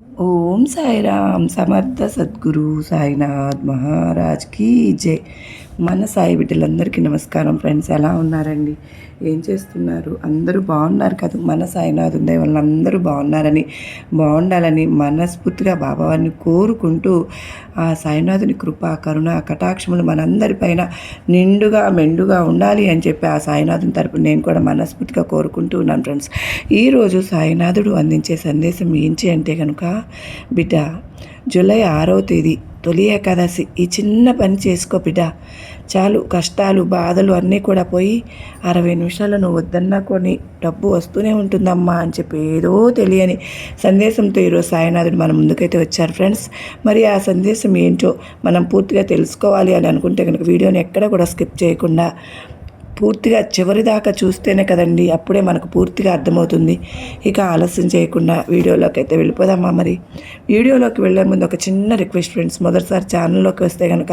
ओम साईराम समर्थ सदगुरु साईनाथ महाराज की जय। మన సాయి బిడ్డలందరికీ నమస్కారం ఫ్రెండ్స్. ఎలా ఉన్నారండి? ఏం చేస్తున్నారు? అందరూ బాగున్నారు కదా? మన సాయినాథ్ ఉండే వాళ్ళందరూ బాగున్నారని బాగుండాలని మనస్ఫూర్తిగా బాబావారిని కోరుకుంటూ ఆ సాయినాథుని కృప కరుణ కటాక్షములు మనందరిపైన నిండుగా మెండుగా ఉండాలి అని చెప్పి ఆ సాయినాథుని తరపున నేను కూడా మనస్ఫూర్తిగా కోరుకుంటూ ఉన్నాను ఫ్రెండ్స్. ఈరోజు సాయినాథుడు అందించే సందేశం ఏంటి అంటే కనుక బిడ్డ జూలై ఆరో తేదీ తొలి ఏకాదశి ఈ చిన్న పని చేసుకో బిడ్డ. చాలు కష్టాలు బాధలు అన్నీ కూడా పోయి అరవై నిమిషాలు నువ్వు వద్దన్నా కొని డబ్బు వస్తూనే ఉంటుందమ్మా అని చెప్పి ఏదో తెలియని సందేశంతో ఈరోజు సాయినాథుడు మన ముందుకైతే వచ్చారు ఫ్రెండ్స్. మరి ఆ సందేశం ఏంటో మనం పూర్తిగా తెలుసుకోవాలి అని అనుకుంటే కనుక వీడియోని ఎక్కడ కూడా స్కిప్ చేయకుండా పూర్తిగా చివరి దాకా చూస్తేనే కదండి అప్పుడే మనకు పూర్తిగా అర్థమవుతుంది. ఇక ఆలస్యం చేయకుండా వీడియోలోకి అయితే వెళ్ళిపోదామా మరి? వీడియోలోకి వెళ్ళే ముందు ఒక చిన్న రిక్వెస్ట్ ఫ్రెండ్స్ మొదటిసారి ఛానల్లోకి వస్తే కనుక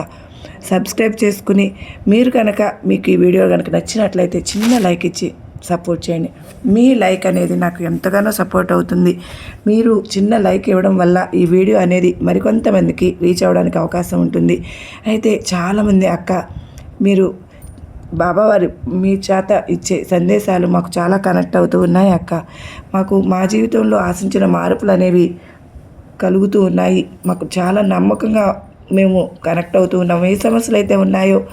సబ్స్క్రైబ్ చేసుకుని మీరు కనుక మీకు ఈ వీడియో కనుక నచ్చినట్లయితే చిన్న లైక్ ఇచ్చి సపోర్ట్ చేయండి. మీ లైక్ అనేది నాకు ఎంతగానో సపోర్ట్ అవుతుంది. మీరు చిన్న లైక్ ఇవ్వడం వల్ల ఈ వీడియో అనేది మరికొంతమందికి రీచ్ అవ్వడానికి అవకాశం ఉంటుంది. అయితే చాలామంది అక్క మీరు బాబావారి మీ చేత ఇచ్చే సందేశాలు మాకు చాలా కనెక్ట్ అవుతూ ఉన్నాయి అక్క. మాకు మా జీవితంలో ఆశించిన మార్పులు అనేవి కలుగుతూ ఉన్నాయి. మాకు చాలా నమ్మకంగా మేము కనెక్ట్ అవుతూ ఉన్నాము ఏ సమస్యలు అయితే ఉన్నాయో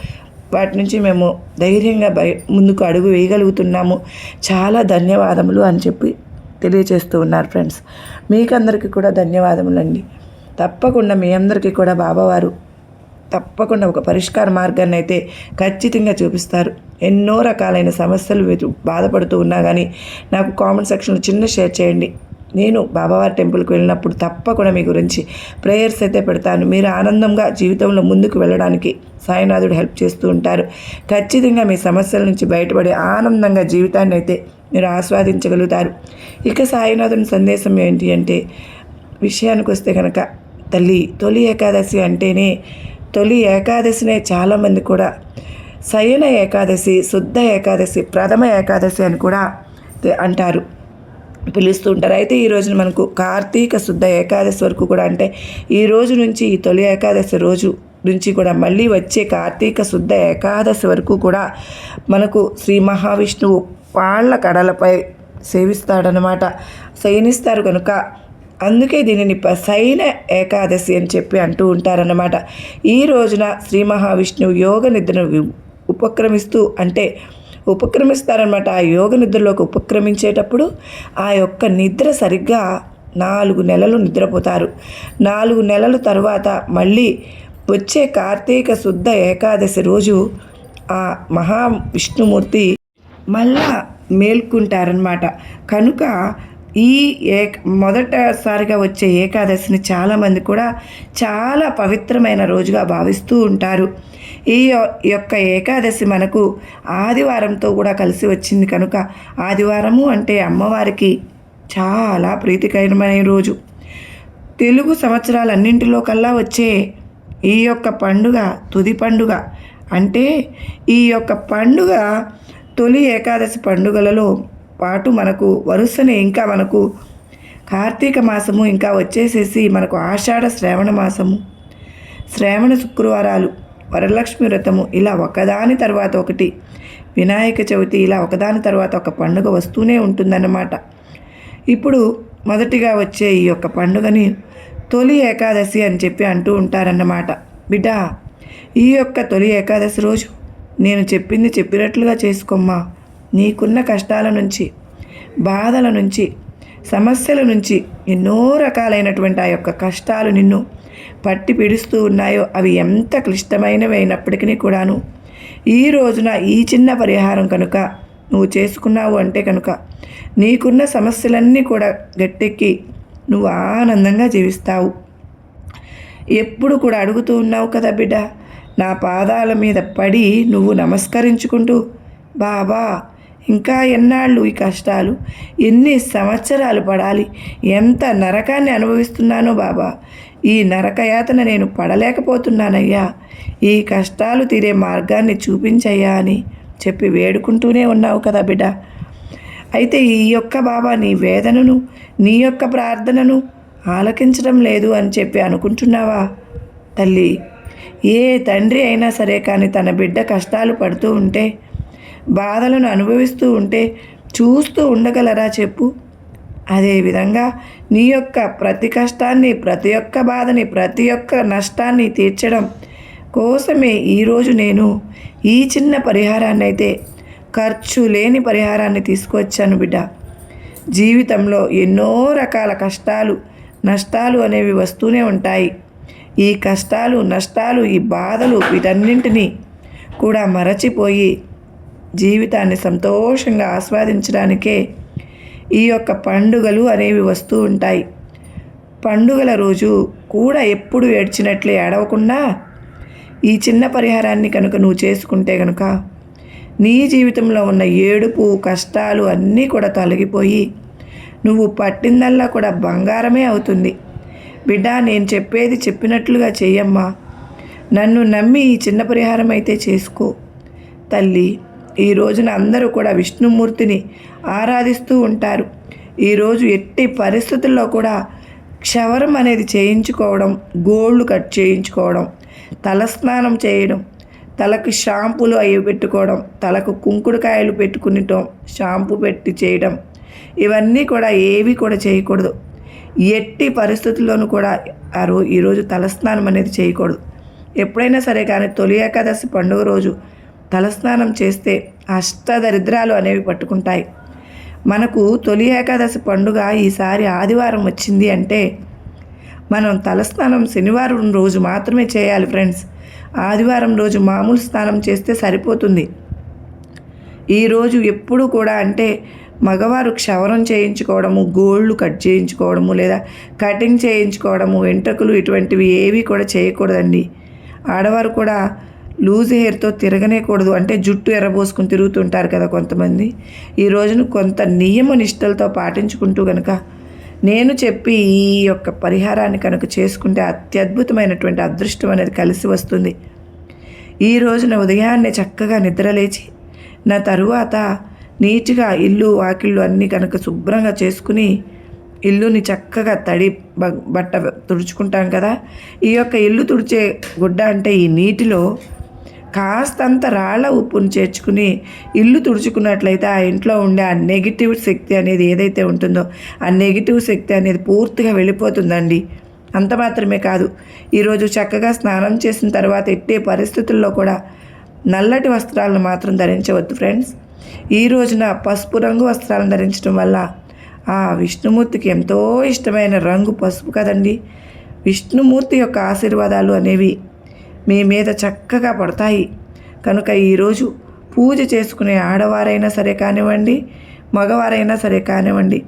వాటి నుంచి మేము ధైర్యంగా బయ ముందుకు అడుగు వేయగలుగుతున్నాము. చాలా ధన్యవాదములు అని చెప్పి తెలియచేస్తూ ఉన్నారు ఫ్రెండ్స్. మీకందరికీ కూడా ధన్యవాదములండి. తప్పకుండా మీ అందరికీ కూడా బాబావారు తప్పకుండా ఒక పరిష్కార మార్గాన్ని అయితే ఖచ్చితంగా చూపిస్తారు. ఎన్నో రకాలైన సమస్యలు బాధపడుతూ ఉన్నా కానీ నాకు కామెంట్ సెక్షన్లో చిన్న షేర్ చేయండి. నేను బాబావారి టెంపుల్కి వెళ్ళినప్పుడు తప్పకుండా మీ గురించి ప్రేయర్స్ అయితే పెడతాను. మీరు ఆనందంగా జీవితంలో ముందుకు వెళ్ళడానికి సాయినాథుడు హెల్ప్ చేస్తూ ఉంటారు. ఖచ్చితంగా మీ సమస్యల నుంచి బయటపడి ఆనందంగా జీవితాన్ని అయితే మీరు ఆస్వాదించగలుగుతారు. ఇక సాయినాథుని సందేశం ఏంటి అంటే విషయానికి వస్తే కనుక తల్లి తొలి ఏకాదశి అంటేనే తొలి ఏకాదశినే చాలామంది కూడా శయన ఏకాదశి శుద్ధ ఏకాదశి ప్రథమ ఏకాదశి అని కూడా అంటారు. పిలుస్తూ ఉంటారు అయితే ఈ రోజున మనకు కార్తీక శుద్ధ ఏకాదశి వరకు కూడా అంటే ఈ రోజు నుంచి ఈ తొలి ఏకాదశి రోజు నుంచి కూడా మళ్ళీ వచ్చే కార్తీక శుద్ధ ఏకాదశి వరకు కూడా మనకు శ్రీ మహావిష్ణువు పాళ్ళ కడలపై సేవిస్తాడనమాట శయనిస్తారు కనుక అందుకే దీనిని సైన ఏకాదశి అని చెప్పి అంటూ ఉంటారన్నమాట. ఈ రోజున శ్రీ మహావిష్ణువు యోగ నిద్రను ఉపక్రమిస్తూ అంటే ఉపక్రమిస్తారనమాట ఆ యోగ నిద్రలోకి ఉపక్రమించేటప్పుడు ఆ యొక్క నిద్ర సరిగ్గా నాలుగు నెలలు నిద్రపోతారు. నాలుగు నెలల తర్వాత మళ్ళీ వచ్చే కార్తీక శుద్ధ ఏకాదశి రోజు ఆ మహా విష్ణుమూర్తి మళ్ళా మేల్కుంటారనమాట కనుక ఈ ఏ మొదటిసారిగా వచ్చే ఏకాదశిని చాలామంది కూడా చాలా పవిత్రమైన రోజుగా భావిస్తూ ఉంటారు. ఈ యొక్క ఏకాదశి మనకు ఆదివారంతో కూడా కలిసి వచ్చింది కనుక ఆదివారము అంటే అమ్మవారికి చాలా ప్రీతికరమైన రోజు. తెలుగు సంవత్సరాలన్నింటిలో కల్లా వచ్చే ఈ యొక్క పండుగ తుది పండుగ. అంటే ఈ యొక్క పండుగ తొలి ఏకాదశి పండుగలలో పాటు మనకు వరుసనే ఇంకా మనకు కార్తీక మాసము ఇంకా వచ్చేసేసి మనకు ఆషాఢ శ్రావణ మాసము శ్రావణ శుక్రవారాలు వరలక్ష్మి వ్రతము ఇలా ఒకదాని తర్వాత ఒకటి. వినాయక చవితి ఇలా ఒకదాని తర్వాత ఒక పండుగ వస్తూనే ఉంటుందన్నమాట. ఇప్పుడు మొదటిగా వచ్చే ఈ యొక్క పండుగని తొలి ఏకాదశి అని చెప్పి అంటూ ఉంటారన్నమాట. బిడ్డ ఈ యొక్క తొలి ఏకాదశి రోజు నేను చెప్పింది చెప్పినట్లుగా చేసుకోమ్మా. నీకున్న కష్టాల నుంచి బాధల నుంచి సమస్యల నుంచి ఎన్నో రకాలైనటువంటి ఆ యొక్క కష్టాలు నిన్ను పట్టి పిడుస్తూ ఉన్నాయో అవి ఎంత క్లిష్టమైనవి అయినప్పటికీ కూడాను. ఈ రోజున ఈ చిన్న పరిహారం కనుక నువ్వు చేసుకున్నావు అంటే కనుక నీకున్న సమస్యలన్నీ కూడా గట్టెక్కి నువ్వు ఆనందంగా జీవిస్తావు. ఎప్పుడు కూడా అడుగుతూ ఉన్నావు కదా బిడ్డ నా పాదాల మీద పడి నువ్వు నమస్కరించుకుంటూ బాబా ఇంకా ఎన్నాళ్ళు ఈ కష్టాలు? ఎన్ని సంవత్సరాలు పడాలి? ఎంత నరకాన్ని అనుభవిస్తున్నానో బాబా ఈ నరకయాతన నేను పడలేకపోతున్నానయ్యా. ఈ కష్టాలు తీరే మార్గాన్ని చూపించయ్యా అని చెప్పి వేడుకుంటూనే ఉన్నావు కదా బిడ్డ. అయితే ఈ యొక్క బాబా నీ వేదనను నీ యొక్క ప్రార్థనను ఆలకించడం లేదు అని చెప్పి అనుకుంటున్నావా? తల్లి ఏ తండ్రి అయినా సరే కానీ తన బిడ్డ కష్టాలు పడుతూ ఉంటే బాధలను అనుభవిస్తూ ఉంటే చూస్తూ ఉండగలరా చెప్పు? అదేవిధంగా నీ యొక్క ప్రతి కష్టాన్ని ప్రతి ఒక్క బాధని ప్రతి ఒక్క నష్టాన్ని తీర్చడం కోసమే ఈరోజు నేను ఈ చిన్న పరిహారాన్ని అయితే ఖర్చు లేని పరిహారాన్ని తీసుకొచ్చాను బిడ్డ. జీవితంలో ఎన్నో రకాల కష్టాలు నష్టాలు అనేవి వస్తూనే ఉంటాయి. ఈ కష్టాలు నష్టాలు ఈ బాధలు వీటన్నింటినీ కూడా మరచిపోయి జీవితాన్ని సంతోషంగా ఆస్వాదించడానికే ఈ యొక్క పండుగలు అనేవి వస్తూ ఉంటాయి. పండుగల రోజు కూడా ఎప్పుడు ఏడ్చినట్లే ఏడవకుండా ఈ చిన్న పరిహారాన్ని కనుక నువ్వు చేసుకుంటే కనుక నీ జీవితంలో ఉన్న ఏడుపు కష్టాలు అన్నీ కూడా తొలగిపోయి నువ్వు పట్టిందల్లా కూడా బంగారమే అవుతుంది. బిడ్డ నేను చెప్పేది చెప్పినట్లుగా చెయ్యమ్మా. నన్ను నమ్మి ఈ చిన్న పరిహారం అయితే చేసుకో. తల్లి ఈ రోజున అందరూ కూడా విష్ణుమూర్తిని ఆరాధిస్తూ ఉంటారు. ఈరోజు ఎట్టి పరిస్థితుల్లో కూడా క్షవరం అనేది చేయించుకోవడం గోళ్ళు కట్ చేయించుకోవడం తలస్నానం చేయడం తలకు షాంపూలు అవి పెట్టుకోవడం తలకు కుంకుడుకాయలు పెట్టుకునిటం షాంపూ పెట్టి చేయడం ఇవన్నీ కూడా ఏవి కూడా చేయకూడదు. ఎట్టి పరిస్థితుల్లోనూ కూడా ఆ రో ఈరోజు తలస్నానం అనేది చేయకూడదు. ఎప్పుడైనా సరే కానీ తొలి ఏకాదశి పండుగ రోజు తలస్నానం చేస్తే అష్టదరిద్రాలు అనేవి పట్టుకుంటాయి. మనకు తొలి ఏకాదశి పండుగ ఈసారి ఆదివారం వచ్చింది అంటే మనం తలస్నానం శనివారం రోజు మాత్రమే చేయాలి ఫ్రెండ్స్. ఆదివారం రోజు మామూలు స్నానం చేస్తే సరిపోతుంది. ఈరోజు ఎప్పుడు కూడా అంటే మగవారు క్షవరం చేయించుకోవడము గోళ్ళు కట్ చేయించుకోవడము లేదా కటింగ్ చేయించుకోవడము వెంట్రుకలు ఇటువంటివి ఏవి కూడా చేయకూడదండి. ఆడవారు కూడా లూజ్ హెయిర్తో తిరగనేకూడదు. అంటే జుట్టు ఎర్రబోసుకుని తిరుగుతుంటారు కదా కొంతమంది. ఈ రోజును కొంత నియమ నిష్టలతో పాటించుకుంటూ కనుక నేను చెప్పి ఈ యొక్క పరిహారాన్ని కనుక చేసుకుంటే అత్యద్భుతమైనటువంటి అదృష్టం అనేది కలిసి వస్తుంది. ఈ రోజున ఉదయాన్నే చక్కగా నిద్రలేచి నా తరువాత నీట్గా ఇల్లు వాకిళ్ళు అన్నీ కనుక శుభ్రంగా చేసుకుని ఇల్లుని చక్కగా తడి బట్ట తుడుచుకుంటాం కదా. ఈ యొక్క ఇల్లు తుడిచే గుడ్డ అంటే ఈ నీటిలో కాస్తంత రాళ్ళ ఉప్పును చేర్చుకుని ఇల్లు తుడుచుకున్నట్లయితే ఆ ఇంట్లో ఉండే ఆ నెగిటివ్ శక్తి అనేది ఏదైతే ఉంటుందో ఆ నెగిటివ్ శక్తి అనేది పూర్తిగా వెళ్ళిపోతుందండి. అంత మాత్రమే కాదు ఈరోజు చక్కగా స్నానం చేసిన తర్వాత ఎట్టే పరిస్థితుల్లో కూడా నల్లటి వస్త్రాలను మాత్రం ధరించవద్దు ఫ్రెండ్స్. ఈ రోజున పసుపు రంగు వస్త్రాలను ధరించడం వల్ల ఆ విష్ణుమూర్తికి ఎంతో ఇష్టమైన రంగు పసుపు కదండి. విష్ణుమూర్తి యొక్క ఆశీర్వాదాలు అనేవి మీ మీద చక్కగా పడతాయి. కనుక ఈరోజు పూజ చేసుకునే ఆడవారైనా సరే కానివ్వండి మగవారైనా సరే కానివ్వండి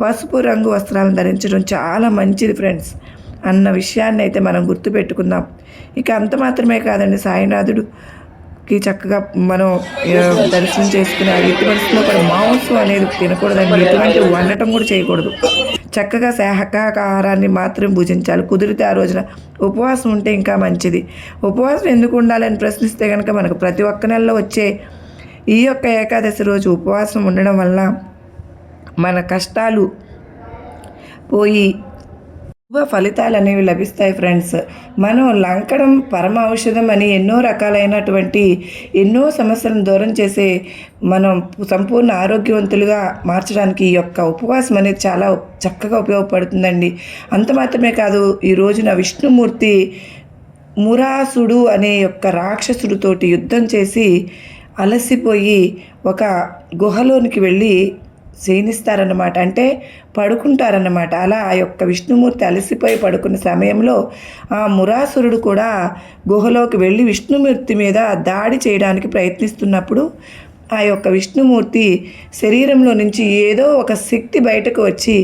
పసుపు రంగు వస్త్రాలను ధరించడం చాలా మంచిది ఫ్రెండ్స్. అన్న విషయాన్ని అయితే మనం గుర్తుపెట్టుకుందాం. ఇక అంత మాత్రమే కాదండి సాయినాథుడు కి చక్కగా మనం దర్శనం చేసుకునే ఎట్టి పరిస్థితుల్లో కూడా మాంసం అనేది తినకూడదండి. ఎటువంటి వండటం కూడా చేయకూడదు. చక్కగా శాకాహారాన్ని మాత్రం భుజించాలి. కుదిరితే ఆ రోజున ఉపవాసం ఉంటే ఇంకా మంచిది. ఉపవాసం ఎందుకు ఉండాలని ప్రశ్నిస్తే కనుక మనకు ప్రతి ఒక్క నెలలో వచ్చే ఈ యొక్క ఏకాదశి రోజు ఉపవాసం ఉండడం వల్ల మన కష్టాలు పోయి ఎక్కువ ఫలితాలు అనేవి లభిస్తాయి ఫ్రెండ్స్. మనం లంకడం పరమ ఔషధం అని ఎన్నో రకాలైనటువంటి ఎన్నో సమస్యలను దూరం చేసే మనం సంపూర్ణ ఆరోగ్యవంతులుగా మార్చడానికి ఈ యొక్క ఉపవాసం అనేది చాలా చక్కగా ఉపయోగపడుతుందండి. అంత మాత్రమే కాదు ఈ రోజున విష్ణుమూర్తి మురాసుడు అనే యొక్క రాక్షసుడితోటి యుద్ధం చేసి అలసిపోయి ఒక గుహలోనికి వెళ్ళి క్షీణిస్తారన్నమాట. అంటే పడుకుంటారన్నమాట. అలా ఆ యొక్క విష్ణుమూర్తి అలసిపోయి పడుకున్న సమయంలో ఆ మురాసురుడు కూడా గుహలోకి వెళ్ళి విష్ణుమూర్తి మీద దాడి చేయడానికి ప్రయత్నిస్తున్నప్పుడు ఆ యొక్క విష్ణుమూర్తి శరీరంలో నుంచి ఏదో ఒక శక్తి బయటకు వచ్చి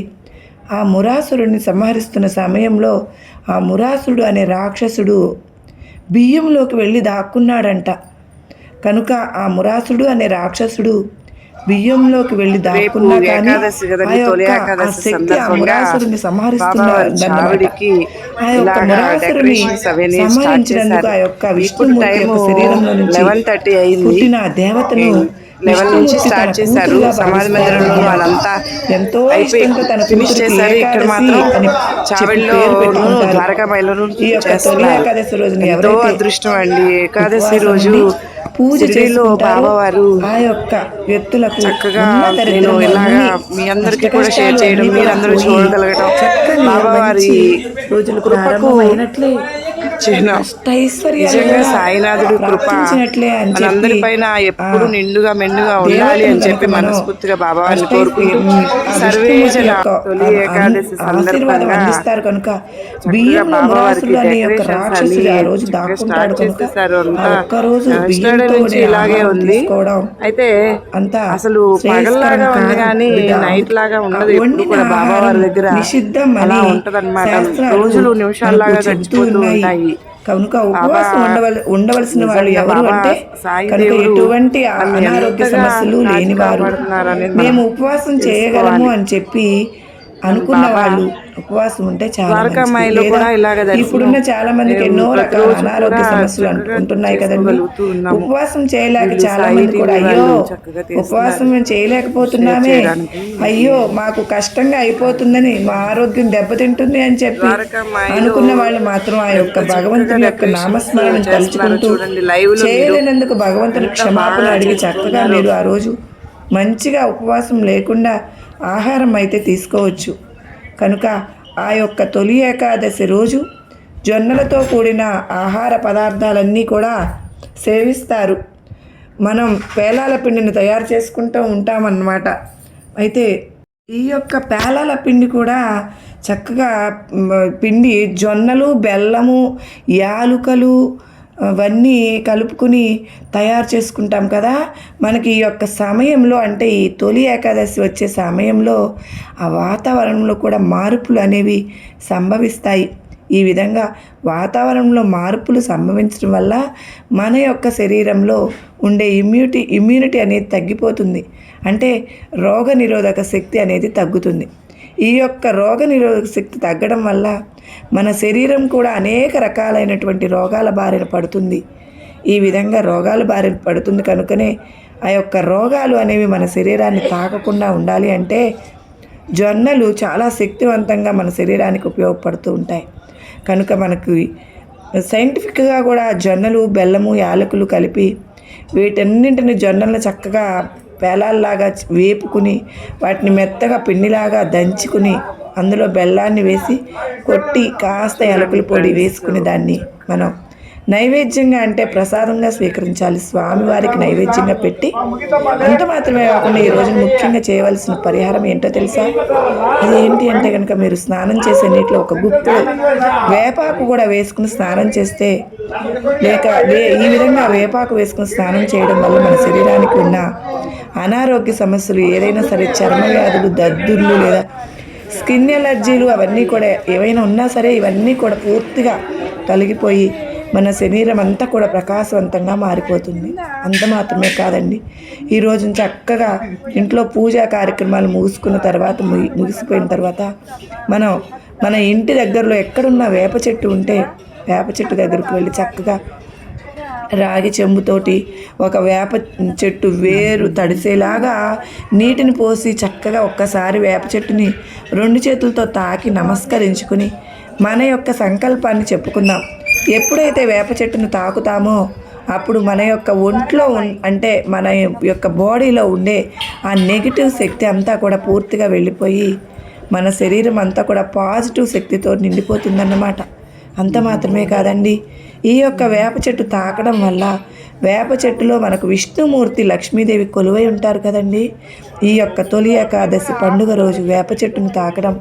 ఆ మురాసురుడిని సంహరిస్తున్న సమయంలో ఆ మురాసుడు అనే రాక్షసుడు బియ్యంలోకి వెళ్ళి దాక్కున్నాడంట. కనుక ఆ మురాసుడు అనే రాక్షసుడు బియ్యంలోకి వెళ్ళి దాక్కున్నా కానీ ఆ యొక్క తొలి ఆ ఏకాదశి శక్తి ఆ సందర్భంగా మురాసురుని బాబావారి చావిడికి ఆ యొక్క ఇలాగా మురాసురుని decorations అవన్నీ start సంహరించినందుకు ఆ చేశారు. యొక్క ఇప్పుడు విష్ణుమూర్తి యొక్క టైము శరీరంలో నుంచి 11:30 అయింది. పుట్టిన ఆ దేవతను లెవెన్ నుంచి స్టార్ట్ చేశారు. భావిస్తారు. మందిరంలో వాళ్ళంతా ఎంతో ఫినిష్ చేశారు. ఇక్కడ మాత్రం చావిడిలో తొలి చేస్తున్నారు. ఎంతో అదృష్టం అండి. ఏకాదశి రోజు పూజ బాబావారు ఆ యొక్క వ్యక్తులకు చక్కగా నేను ఇలాగా మీ అందరికీ కూడా షేర్ చేయడం మీరందరూ చూడగలగడం బాబావారి రోజులు కృపకు చిహ్నం నిజంగా సాయినాథుడి కృప ప్రాప్తించినట్లే అని చెప్పి, మనందరి పైన ఎప్పుడు నిండుగా మెండుగా ఉండాలి అని చెప్పి మనస్ఫూర్తిగా కోరుకుంటూ సర్వే జన తొలి ఏకాదశి సందర్భంగా బియ్యంతో నుంచి ఇలాగే ఉంది. అయితే అంతా అసలు పగల్లాగా ఉంది. కానీ. నైట్ లాగా ఉండదు. ఎప్పుడు కూడా బాబావారి ఆహారం దగ్గర అలా ఉంటదన్నమాట. రోజులు నిమిషాల్లాగా గడిచిపోతూ ఉన్నాయి. ఉంటాయి కనుక ఉపవాసం ఉండవల ఉండవలసిన వాళ్ళు ఎవరు అంటే కనుక ఎటువంటి అనారోగ్య సమస్యలు లేనివారు మేము ఉపవాసం చేయగలము అని చెప్పి అనుకున్న వాళ్ళు ఉపవాసం ఉంటే చాలా ఇప్పుడున్న చాలా మందికి ఎన్నో రకాల అనారోగ్య సమస్యలు ఉంటున్నాయి కదండి. ఉపవాసం చేయలేక చాలా మంది కూడా అయ్యో. ఉపవాసం మేము చేయలేకపోతున్నామే. అయ్యో మాకు కష్టంగా అయిపోతుందని మా ఆరోగ్యం దెబ్బతింటుంది అని చెప్పి అనుకున్న వాళ్ళు మాత్రం ఆ యొక్క భగవంతుని యొక్క నామస్మరణ తలుచుకుంటూ చేయలేనందుకు భగవంతుని క్షమాపణ అడిగి చక్కగా. మీరు ఆ రోజు మంచిగా ఉపవాసం లేకుండా ఆహారం అయితే తీసుకోవచ్చు. కనుక ఆ యొక్క తొలి ఏకాదశి రోజు జొన్నలతో కూడిన ఆహార పదార్థాలన్నీ కూడా సేవిస్తారు. మనం పేలాల పిండిని తయారు చేసుకుంటూ ఉంటామన్నమాట. అయితే ఈ యొక్క పేలాల పిండి కూడా చక్కగా పిండి జొన్నలు బెల్లము యాలుకలు అవన్నీ కలుపుకుని తయారు చేసుకుంటాం కదా. మనకి ఈ యొక్క సమయంలో అంటే ఈ తొలి ఏకాదశి వచ్చే సమయంలో ఆ వాతావరణంలో కూడా మార్పులు అనేవి సంభవిస్తాయి. ఈ విధంగా వాతావరణంలో మార్పులు సంభవించడం వల్ల మన యొక్క శరీరంలో ఉండే ఇమ్యూనిటీ ఇమ్యూనిటీ అనేది తగ్గిపోతుంది. అంటే రోగ నిరోధక శక్తి అనేది తగ్గుతుంది. ఈ యొక్క రోగ నిరోధక శక్తి తగ్గడం వల్ల మన శరీరం కూడా అనేక రకాలైనటువంటి రోగాల బారిన పడుతుంది. ఈ విధంగా రోగాల బారిన పడుతుంది కనుకనే ఆ యొక్క రోగాలు అనేవి మన శరీరాన్ని తాకకుండా ఉండాలి అంటే జొన్నలు చాలా శక్తివంతంగా మన శరీరానికి ఉపయోగపడుతూ ఉంటాయి. కనుక మనకు సైంటిఫిక్గా కూడా జొన్నలు బెల్లము యాలకులు కలిపి వీటన్నింటిని జొన్నలను చక్కగా పేలాల్లాగా వేపుకుని వాటిని మెత్తగా పిండిలాగా దంచుకుని అందులో బెల్లాన్ని వేసి కొట్టి కాస్త ఎలకల పొడి వేసుకుని దాన్ని మనం నైవేద్యంగా అంటే ప్రసాదంగా స్వీకరించాలి. స్వామివారికి నైవేద్యంగా పెట్టి అంత మాత్రమే కాకుండా ఈ రోజు ముఖ్యంగా చేయవలసిన పరిహారం ఏంటో తెలుసా? అది ఏంటి అంటే కనుక మీరు స్నానం చేసే నీటిలో ఒక గుప్పు వేపాకు కూడా వేసుకుని స్నానం చేస్తే లేక ఈ విధంగా వేపాకు వేసుకుని స్నానం చేయడం వల్ల మన శరీరానికి ఉన్న అనారోగ్య సమస్యలు ఏదైనా సరే చర్మ వ్యాధులు దద్దుర్లు లేదా స్కిన్ ఎలర్జీలు అవన్నీ కూడా ఏవైనా ఉన్నా సరే ఇవన్నీ కూడా పూర్తిగా తొలగిపోయి మన శరీరం అంతా కూడా ప్రకాశవంతంగా మారిపోతుంది. అంత మాత్రమే కాదండి. ఈరోజు చక్కగా ఇంట్లో పూజా కార్యక్రమాలు ముగుసుకున్న తర్వాత ముగి- ముగిసిపోయిన తర్వాత మనం మన ఇంటి దగ్గరలో ఎక్కడున్న వేప చెట్టు ఉంటే వేప చెట్టు దగ్గరకు వెళ్ళి చక్కగా రాగి చెంబుతోటి ఒక వేప చెట్టు వేరు తడిసేలాగా నీటిని పోసి చక్కగా ఒక్కసారి వేప చెట్టుని రెండు చేతులతో తాకి నమస్కరించుకుని మన యొక్క సంకల్పాన్ని చెప్పుకుందాం. ఎప్పుడైతే వేప చెట్టును తాకుతామో అప్పుడు మన యొక్క ఒంట్లో అంటే మన యొక్క బాడీలో ఉండే ఆ నెగిటివ్ శక్తి అంతా కూడా పూర్తిగా వెళ్ళిపోయి మన శరీరం అంతా కూడా పాజిటివ్ శక్తితో నిండిపోతుందన్నమాట. అంత మాత్రమే కాదండి. ఈ యొక్క వేప చెట్టు తాకడం వల్ల వేప చెట్టులో మనకు విష్ణుమూర్తి లక్ష్మీదేవి కొలువై ఉంటారు కదండి. ఈ యొక్క తొలి ఏకాదశి పండుగ రోజు వేప చెట్టును తాకడం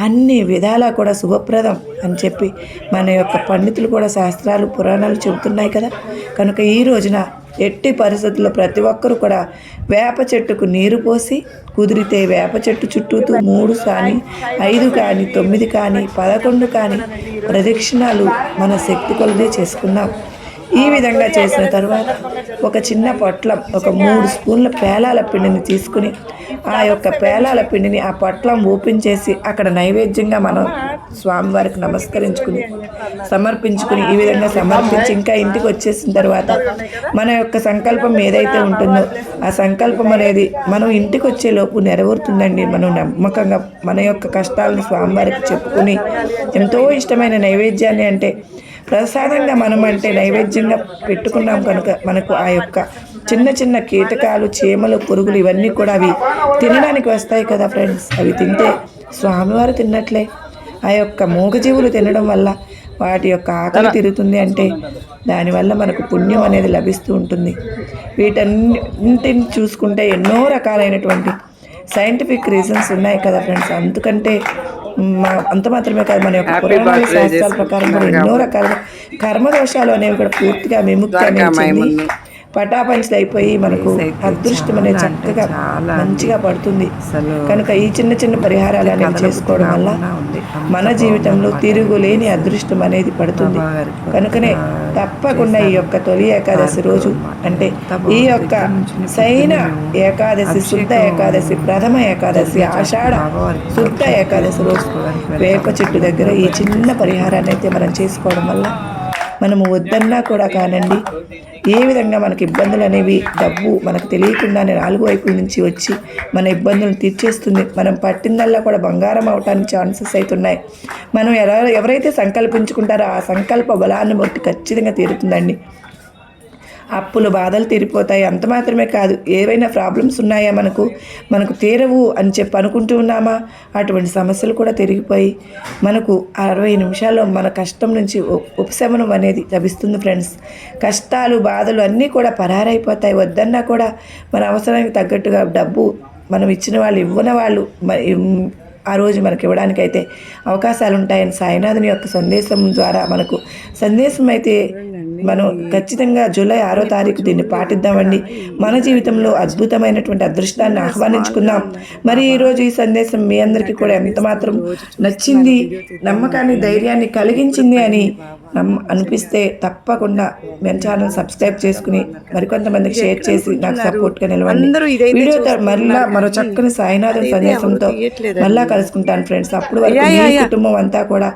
అన్ని విధాలా కూడా శుభప్రదం అని చెప్పి మన యొక్క పండితులు కూడా శాస్త్రాలు పురాణాలు చెబుతున్నాయి కదా. కనుక ఈ రోజున ఎట్టి పరిస్థితుల్లో ప్రతి ఒక్కరు కూడా వేప చెట్టుకు నీరు పోసి కుదిరితే వేప చెట్టు చుట్టూతూ మూడు కానీ ఐదు కానీ తొమ్మిది కానీ పదకొండు కానీ ప్రదక్షిణాలు మన శక్తి కొలదే చేసుకున్నాం. ఈ విధంగా చేసిన తర్వాత ఒక చిన్న పొట్లం ఒక మూడు స్పూన్ల పేలాల పిండిని తీసుకుని ఆ యొక్క పేలాల పిండిని ఆ పొట్లం ఓపెన్ చేసి అక్కడ నైవేద్యంగా మనం స్వామివారికి నమస్కరించుకుని సమర్పించుకుని ఈ విధంగా సమర్పించి ఇంకా ఇంటికి వచ్చేసిన తర్వాత మన యొక్క సంకల్పం ఏదైతే ఉంటుందో ఆ సంకల్పం అనేది మనం ఇంటికి వచ్చే లోపు నెరవేరుతుందండి. మనం నమ్మకంగా మన యొక్క కష్టాలను స్వామివారికి చెప్పుకుని ఎంతో ఇష్టమైన నైవేద్యాన్ని అంటే ప్రసాదంగా మనం అంటే నైవేద్యంగా పెట్టుకున్నాం కనుక మనకు ఆ యొక్క చిన్న చిన్న కీటకాలు చీమలు పురుగులు ఇవన్నీ కూడా అవి తినడానికి వస్తాయి కదా ఫ్రెండ్స్ అవి తింటే స్వామివారు తిన్నట్లే. ఆ యొక్క మూగజీవులు తినడం వల్ల వాటి యొక్క ఆకలి తిరుగుతుంది అంటే దానివల్ల మనకు పుణ్యం అనేది లభిస్తూ ఉంటుంది. వీటన్నింటిని చూసుకుంటే ఎన్నో రకాలైనటువంటి సైంటిఫిక్ రీజన్స్ ఉన్నాయి కదా ఫ్రెండ్స్ అందుకంటే అంత మాత్రమే కాదు మన యొక్క పురాణాల శాస్త్రాల ప్రకారం కూడా ఎన్నో రకాలుగా కర్మదోషాలు అనేవి కూడా పూర్తిగా విముక్తి పటాపంచలు అయిపోయి మనకు అదృష్టం అనేది చక్కగా మంచిగా పడుతుంది. కనుక ఈ చిన్న చిన్న పరిహారాలు అనేవి చేసుకోవడం వల్ల మన జీవితంలో తిరుగులేని అదృష్టం అనేది పడుతుంది. కనుకనే తప్పకుండా ఈ యొక్క తొలి ఏకాదశి రోజు అంటే ఈ యొక్క సైన ఏకాదశి శుద్ధ ఏకాదశి ప్రథమ ఏకాదశి ఆషాఢ శుద్ధ ఏకాదశి రోజు వేప చెట్టు దగ్గర ఈ చిన్న పరిహారాన్ని అయితే మనం చేసుకోవడం వల్ల మనము వద్దన్నా కూడా కానండి. ఏ విధంగా మనకి ఇబ్బందులు అనేవి డబ్బు మనకు తెలియకుండానే నాలుగు వైపుల నుంచి వచ్చి మన ఇబ్బందులను తీర్చేస్తుంది. మనం పట్టిందల్లా కూడా బంగారం అవటానికి ఛాన్సెస్ అవుతున్నాయి మనం ఎలా ఎవరైతే సంకల్పించుకుంటారో ఆ సంకల్ప బలాన్ని బట్టి ఖచ్చితంగా తీరుతుందండి. అప్పులు బాధలు తీరిపోతాయి. అంత మాత్రమే కాదు ఏవైనా ప్రాబ్లమ్స్ ఉన్నాయా మనకు? మనకు తీరవు అని చెప్పి అనుకుంటూ ఉన్నామా? అటువంటి సమస్యలు కూడా తిరిగిపోయి మనకు అరవై నిమిషాల్లో మన కష్టం నుంచి ఉపశమనం అనేది లభిస్తుంది ఫ్రెండ్స్. కష్టాలు బాధలు అన్నీ కూడా పరారైపోతాయి. వద్దన్నా కూడా మన అవసరానికి తగ్గట్టుగా డబ్బు మనం ఇచ్చిన వాళ్ళు ఇవ్వని వాళ్ళు ఆ రోజు మనకి ఇవ్వడానికి అయితే అవకాశాలు ఉంటాయని సాయినాథుని యొక్క సందేశం ద్వారా మనకు సందేశం అయితే మనం ఖచ్చితంగా జూలై ఆరో తారీఖు దీన్ని పాటిద్దామండి. మన జీవితంలో అద్భుతమైనటువంటి అదృష్టాన్ని ఆహ్వానించుకుందాం. మరి ఈరోజు ఈ సందేశం మీ అందరికీ కూడా ఎంత మాత్రం నచ్చింది నమ్మకాన్ని ధైర్యాన్ని కలిగించింది అని అనిపిస్తే తప్పకుండా మన ఛానల్ సబ్స్క్రైబ్ చేసుకుని మరికొంతమందికి షేర్ చేసి నాకు సపోర్ట్గా నిలవండి. వీడియో మరలా మరో చక్కని సాయినాథుని సందేశంతో. మళ్ళా కలుసుకుంటాను ఫ్రెండ్స్. అప్పుడు వరకు. కుటుంబం అంతా కూడా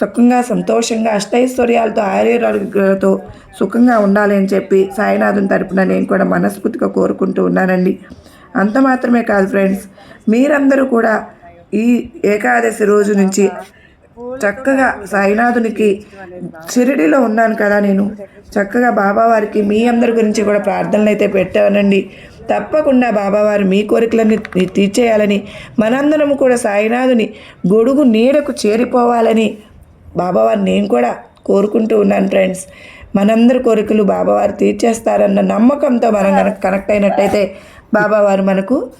సుఖంగా సంతోషంగా అష్టైశ్వర్యాలతో ఆరోగ్యాలతో సుఖంగా ఉండాలి అని చెప్పి సాయినాథుని తరపున నేను కూడా మనస్ఫూర్తిగా కోరుకుంటూ ఉన్నానండి. అంత మాత్రమే కాదు ఫ్రెండ్స్ మీరందరూ కూడా ఈ ఏకాదశి రోజు నుంచి చక్కగా సాయినాథునికి షిరిడిలో ఉన్నాను కదా నేను. చక్కగా బాబావారికి మీ అందరి గురించి కూడా ప్రార్థనలు అయితే పెట్టానండి. తప్పకుండా బాబావారు మీ కోరికలన్నీ తీర్చేయాలని మనందరం కూడా సాయినాథుని గొడుగు నీడకు చేరిపోవాలని బాబావారు నేను కూడా కోరుకుంటూ ఉన్నాను ఫ్రెండ్స్. మనందరి కోరికలు బాబావారు తీర్చేస్తారన్న నమ్మకంతో మనం కనెక్ట్ అయినట్టయితే బాబావారు మనకు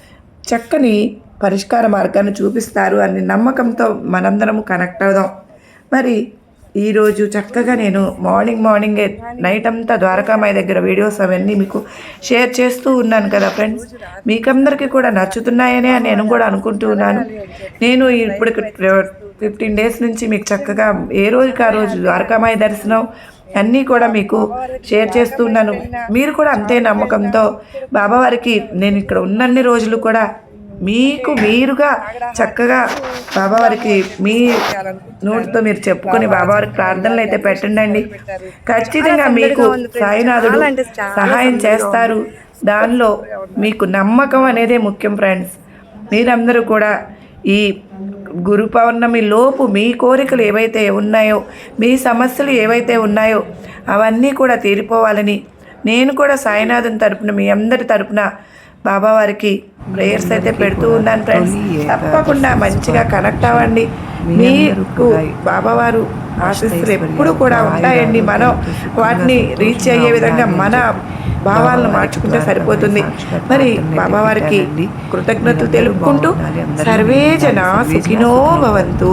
చక్కని పరిష్కార మార్గాన్ని చూపిస్తారు అనే నమ్మకంతో మనందరం కనెక్ట్ అవుదాం. మరి ఈరోజు చక్కగా నేను మార్నింగ్ మార్నింగే నైట్ అంతా ద్వారకామాయి దగ్గర వీడియోస్ అవన్నీ మీకు షేర్ చేస్తూ ఉన్నాను కదా ఫ్రెండ్స్ మీకందరికీ కూడా నచ్చుతున్నాయనే నేను కూడా అనుకుంటూ ఉన్నాను. నేను ఇప్పుడు ఫిఫ్టీన్ డేస్ నుంచి మీకు చక్కగా ఏ రోజుకి ఆ రోజు ద్వారకామాయి దర్శనం అన్నీ కూడా మీకు షేర్ చేస్తూ ఉన్నాను. మీరు కూడా అంతే నమ్మకంతో బాబావారికి నేను ఇక్కడ ఉన్నన్ని రోజులు కూడా మీకు మీరుగా చక్కగా బాబావారికి మీ నోటితో మీరు చెప్పుకొని బాబావారికి ప్రార్థనలు అయితే పెట్టండి ఖచ్చితంగా మీకు సాయినాథుడు సహాయం చేస్తారు. దానిలో మీకు నమ్మకం అనేదే ముఖ్యం ఫ్రెండ్స్. మీరందరూ కూడా ఈ గురు పౌర్ణమి లోపు మీ కోరికలు ఏవైతే ఉన్నాయో మీ సమస్యలు ఏవైతే ఉన్నాయో అవన్నీ కూడా తీరిపోవాలని నేను కూడా సాయినాథుని తరపున మీ అందరి తరపున బాబావారికి ప్రేయర్స్ అయితే పెడుతూ ఉన్నాను ఫ్రెండ్స్ తప్పకుండా మంచిగా కనెక్ట్ అవ్వండి. మీకు బాబావారు ఆశిస్తులు ఎప్పుడు కూడా ఉంటాయండి. మనం వాటిని రీచ్ అయ్యే విధంగా మన భావాలను మార్చుకుంటే సరిపోతుంది. మరి బాబావారికి కృతజ్ఞతలు తెలుపుకుంటూ సర్వే జన సుఖినో భవంతు.